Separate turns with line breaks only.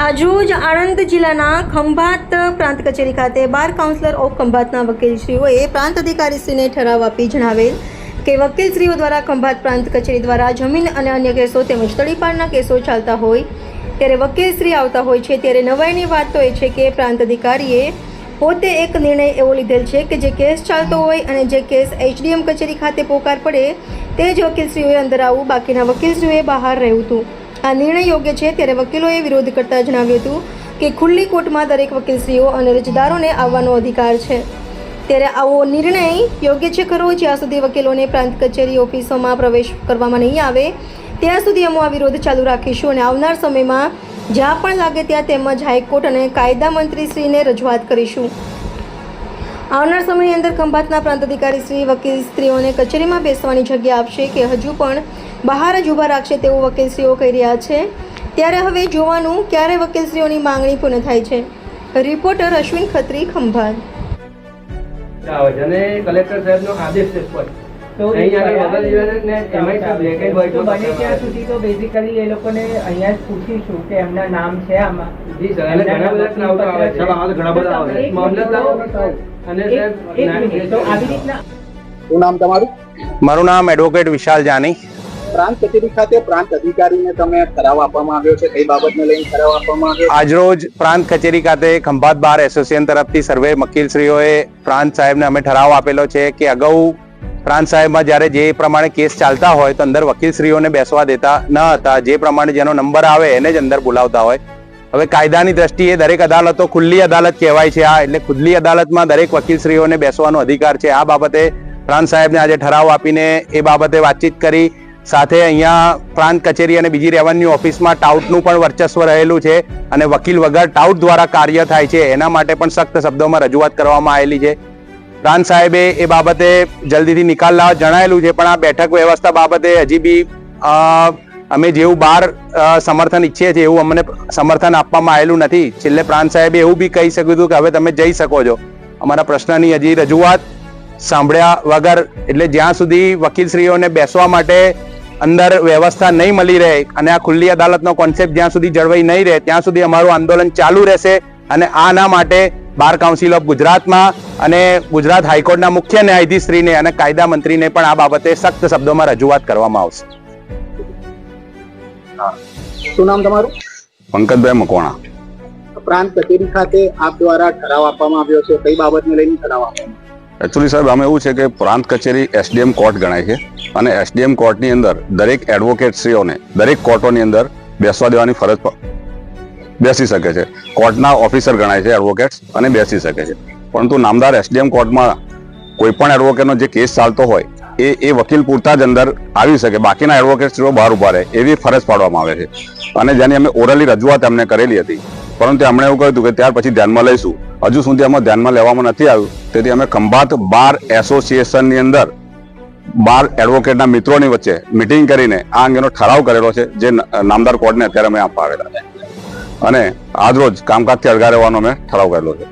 આજરોજ આણંદ જિલ્લાના ખંભાત પ્રાંત કચેરી ખાતે બાર કાઉન્સિલર ઓફ ખંભાતના વકીલશ્રીઓએ પ્રાંત અધિકારીશ્રીને ઠરાવ આપી જણાવેલ કે વકીલશ્રીઓ દ્વારા ખંભાત પ્રાંત કચેરી દ્વારા જમીન અને અન્ય કેસો તેમજ તડીપારના કેસો ચાલતા હોય, ત્યારે વકીલશ્રી આવતા હોય છે ત્યારે નવાઈની વાત તો એ છે કે પ્રાંત અધિકારીએ પોતે એક નિર્ણય એવો લીધેલ છે કે જે કેસ ચાલતો હોય અને જે કેસ એચડીએમ કચેરી ખાતે પોકાર પડે, તે જ વકીલશ્રીઓએ અંદર આવવું, બાકીના વકીલશ્રીઓએ બહાર રહેવું હતું. આ નિર્ણય યોગ્ય છે ત્યારે વકીલોએ વિરોધ કરતા જણાવ્યું હતું કે ખુલ્લી કોર્ટમાં દરેક વકીલશ્રીઓ અને અરજદારોને આવવાનો અધિકાર છે. ત્યારે આવો નિર્ણય યોગ્ય છે ખરો? જ્યાં સુધી વકીલોને પ્રાંત કચેરી ઓફિસોમાં પ્રવેશ કરવામાં નહીં આવે, ત્યાં સુધી અમે આ વિરોધ ચાલુ રાખીશું અને આવનાર સમયમાં જ્યાં પણ લાગે ત્યાં તેમજ હાઈકોર્ટ અને કાયદા મંત્રીશ્રીને રજૂઆત કરીશું. આવનાર સમયની અંદર ખંભાતના પ્રાંત અધિકારી શ્રી વકીલ સ્ત્રીઓને કચેરીમાં બેસવાની જગ્યા આપશે કે હજુ પણ બહાર જ ઊભા રાખશે તેવું વકીલશ્રીઓ કહી રહ્યા છે. ત્યારે હવે જોવાનું ક્યારે વકીલશ્રીઓની માંગણી પૂર્ણ થાય છે. રિપોર્ટર અશ્વિન ખત્રી ખંભાત.
આવે છે? અને કલેક્ટર સાહેબનો આદેશ છે સ્પષ્ટ.
તો ત્યાં સુધી તો બેઝિકલી એ લોકોને અહીંયા જ પૂછીશું કે એમના નામ આમાં.
મારું નામ એડવોકેટ વિશાલ જાની.
પ્રાંત કચેરી ખાતે પ્રાંત અધિકારીને તમે ઠરાવ આપવામાં આવ્યો છે? કઈ બાબતને લઈને ઠરાવ આપવામાં આવ્યો?
આજરોજ પ્રાંત કચેરી ખાતે ખંભાત બાર એસોસિએશન તરફથી સર્વે વકીલશ્રીઓએ પ્રાંત સાહેબને અમે ઠરાવ આપેલો છે કે અગાઉ પ્રાંત સાહેબમાં જ્યારે જે પ્રમાણે કેસ ચાલતા હોય તો અંદર વકીલશ્રીઓને બેસવા દેતા ન હતા. જે પ્રમાણે જેનો નંબર આવે એને જ અંદર બોલાવતા હોય. હવે કાયદાની દ્રષ્ટિએ દરેક અદાલતો ખુલ્લી અદાલત કહેવાય છે આ, એટલે ખુલ્લી અદાલતમાં દરેક વકીલશ્રીઓને બેસવાનો અધિકાર છે. આ બાબતે પ્રાંત સાહેબને આજે ઠરાવ આપીને એ બાબતે વાતચીત કરી સાથે અહીંયા પ્રાંત કચેરી અને બીજી રેવન્યુ ઓફિસમાં ટાઉટનું પણ વર્ચસ્વ રહેલું છે અને વકીલ વગર ટાઉટ દ્વારા કાર્ય થાય છે. એના માટે પણ સખ્ત શબ્દોમાં રજૂઆત કરવામાં આવેલી છે. પ્રાંત સાહેબે એ બાબતે જલ્દીથી નિકાલ લાવવા જણાયેલું છે, પણ આ બેઠક વ્યવસ્થા બાબતે હજી બી અમે જેવું બહાર સમર્થન ઈચ્છીએ છીએ એવું અમને સમર્થન આપવામાં આવેલું નથી. છેલ્લે પ્રાંત સાહેબે એવું બી કહી શક્યું હતું કે હવે તમે જઈ શકો છો. અમારા પ્રશ્નની હજી રજૂઆત સાંભળ્યા વગર, એટલે જ્યાં સુધી વકીલશ્રીઓને બેસવા માટે અંદર વ્યવસ્થા નહીં મળી રહે અને આ ખુલ્લી અદાલતનો કોન્સેપ્ટ જ્યાં સુધી જળવાઈ નહીં રહે ત્યાં સુધી અમારું આંદોલન ચાલુ રહેશે અને આના માટે બાર કાઉન્સિલ ઓફ ગુજરાતમાં અને ગુજરાત હાઈકોર્ટના મુખ્ય ન્યાયાધીશશ્રીને અને કાયદા મંત્રીને પણ આ બાબતે સખ્ત શબ્દોમાં રજૂઆત કરવામાં આવશે.
શું નામ તમારું?
પંકજભાઈ મકવાણા.
પ્રાંત કચેરી ખાતે આપ દ્વારા ઠરાવ આપવામાં આવ્યો છે કઈ બાબતને લઈને ઠરાવ આપવામાં
એકચ્યુઅલી સાહેબ આમાં એવું છે કે પ્રાંત કચેરી એસડીએમ કોર્ટ ગણાય છે. અને એસડીએમ કોર્ટની અંદર દરેક એડવોકેટશ્રીઓને દરેક કોર્ટોની અંદર બેસવા દેવાની ફરજ બેસી શકે છે. કોર્ટના ઓફિસર ગણાય છે એડવોકેટ્સ અને બેસી શકે છે. પરંતુ નામદાર એસડીએમ કોર્ટમાં કોઈ પણ એડવોકેટનો જે કેસ ચાલતો હોય, એ એ વકીલ પૂરતા જ અંદર આવી શકે. બાકીના એડવોકેટશ્રીઓ બહાર ઊભા રહે, એવી ફરજ પાડવામાં આવે છે. અને જેની અમે ઓરલી રજૂઆત એમને કરેલી હતી, પરંતુ એમણે એવું કહ્યું કે ત્યાર પછી ધ્યાનમાં લઈશું. હજુ સુધી અમે ધ્યાનમાં લેવામાં નથી આવ્યું. તેથી અમે ખંભાત બાર એસોસિએશનની અંદર બાર એડવોકેટના મિત્રોની વચ્ચે મિટિંગ કરીને આ અંગેનો ઠરાવ કરેલો છે, જે નામદાર કોર્ટને અત્યારે અમે આપવા આવેલા છે. અને આજરોજ કામકાજથી અળગા રહેવાનો અમે ઠરાવ કરેલો છે.